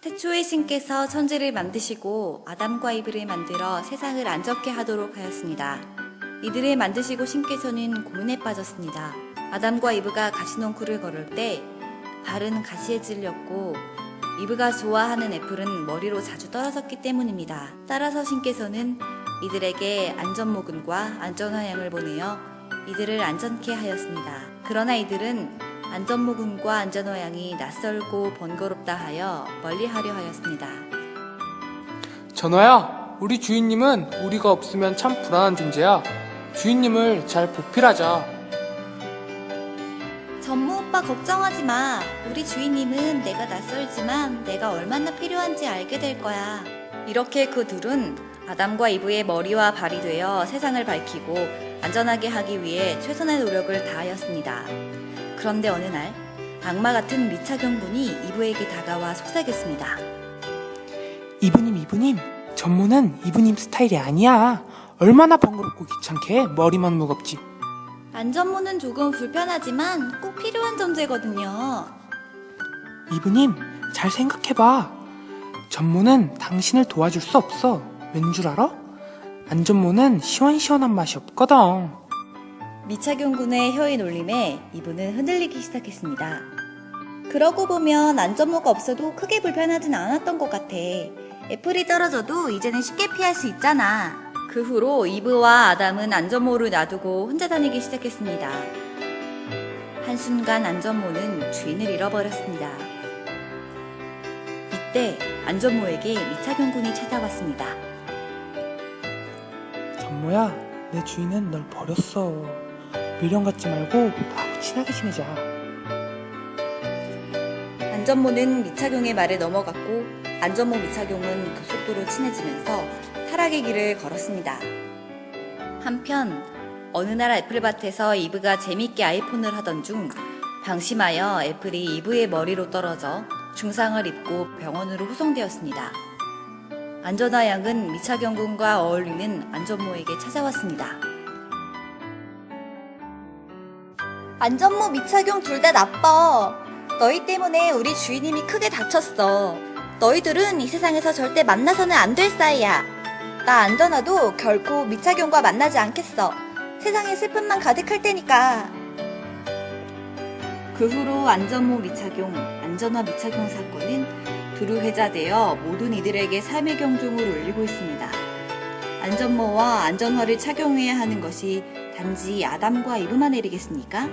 태초에 신께서 천지를 만드시고 아담과 이브를 만들어 세상을 안전케 하도록 하였습니다. 이들을 만드시고 신께서는 고민에 빠졌습니다. 아담과 이브가 가시넝쿨을 걸을 때 발은 가시에 찔렸고 이브가 좋아하는 애플은 머리로 자주 떨어졌기 때문입니다. 따라서 신께서는 이들에게 안전모근과 안전화양을 보내어 이들을 안전케 하였습니다. 그러나 이들은 안전모근과 안전화양이 낯설고 번거롭다 하여 멀리하려 하였습니다. 전화야, 우리 주인님은 우리가 없으면 참 불안한 존재야. 주인님을 잘 보필하자. 전무 오빠 걱정하지 마. 우리 주인님은 내가 낯설지만 내가 얼마나 필요한지 알게 될 거야. 이렇게 그 둘은 아담과 이브의 머리와 발이 되어 세상을 밝히고 안전하게 하기 위해 최선의 노력을 다하였습니다. 그런데 어느 날 악마 같은 미차경군이 이브에게 다가와 속삭였습니다. 이브님, 이브님. 전모는 이브님 스타일이 아니야. 얼마나 번거롭고 귀찮게 머리만 무겁지. 안전모는 조금 불편하지만 꼭 필요한 존재거든요. 이브님, 잘 생각해봐. 전모는 당신을 도와줄 수 없어. 왠 줄 알아? 안전모는 시원시원한 맛이 없거든. 미차경 군의 혀의 놀림에 이분은 흔들리기 시작했습니다. 그러고 보면 안전모가 없어도 크게 불편하진 않았던 것 같아. 애플이 떨어져도 이제는 쉽게 피할 수 있잖아. 그 후로 이브와 아담은 안전모를 놔두고 혼자 다니기 시작했습니다. 한순간 안전모는 주인을 잃어버렸습니다. 이때 안전모에게 미차경 군이 찾아왔습니다. 전모야, 내 주인은 널 버렸어. 미련 갖지 말고 나하고 친하게 지내자. 안전모는 미차경의 말에 넘어갔고 안전모 미차경은 급속도로 친해지면서 타락의 길을 걸었습니다. 한편 어느 날 애플밭에서 이브가 재밌게 아이폰을 하던 중 방심하여 애플이 이브의 머리로 떨어져 중상을 입고 병원으로 후송되었습니다. 안전화 양은 미차경 군과 어울리는 안전모에게 찾아왔습니다. 안전모 미차경 둘다 나빠. 너희 때문에 우리 주인님이 크게 다쳤어. 너희들은 이 세상에서 절대 만나서는 안 될 사이야. 나 안전화도 결코 미차경과 만나지 않겠어. 세상에 슬픔만 가득할 테니까. 그 후로 안전모 미차경, 안전화 미차경 사건은 두루 회자되어 모든 이들에게 삶의 경종을 울리고 있습니다. 안전모와 안전화를 착용해야 하는 것이 단지 아담과 이브만 내리겠습니까?